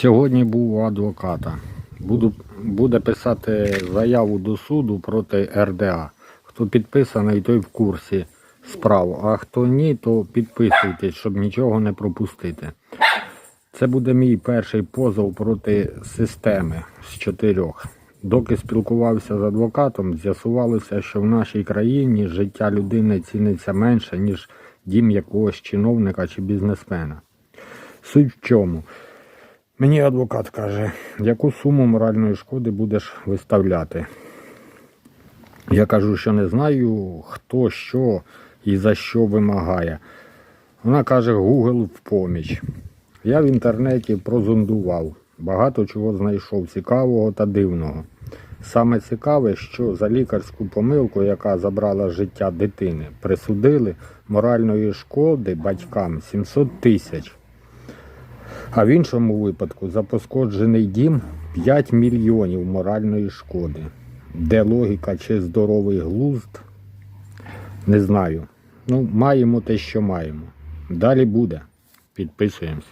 Сьогодні був у адвоката. Буду, буде писати заяву до суду проти РДА. Хто підписаний, той в курсі справ. А хто ні, то підписуйтесь, щоб нічого не пропустити. Це буде мій перший позов проти системи з чотирьох. Доки спілкувався з адвокатом, з'ясувалося, що в нашій країні життя людини ціниться менше, ніж дім якогось чиновника чи бізнесмена. Суть в чому? Мені адвокат каже, яку суму моральної шкоди будеш виставляти. Я кажу, що не знаю, хто що і за що вимагає. Вона каже, Google в поміч. Я в інтернеті прозондував, багато чого знайшов цікавого та дивного. Саме цікаве, що за лікарську помилку, яка забрала життя дитини, присудили моральної шкоди батькам 700 тисяч. А в іншому випадку за пошкоджений дім 5 мільйонів моральної шкоди. Де логіка чи здоровий глузд? Не знаю. Ну, маємо те, що маємо. Далі буде. Підписуємось.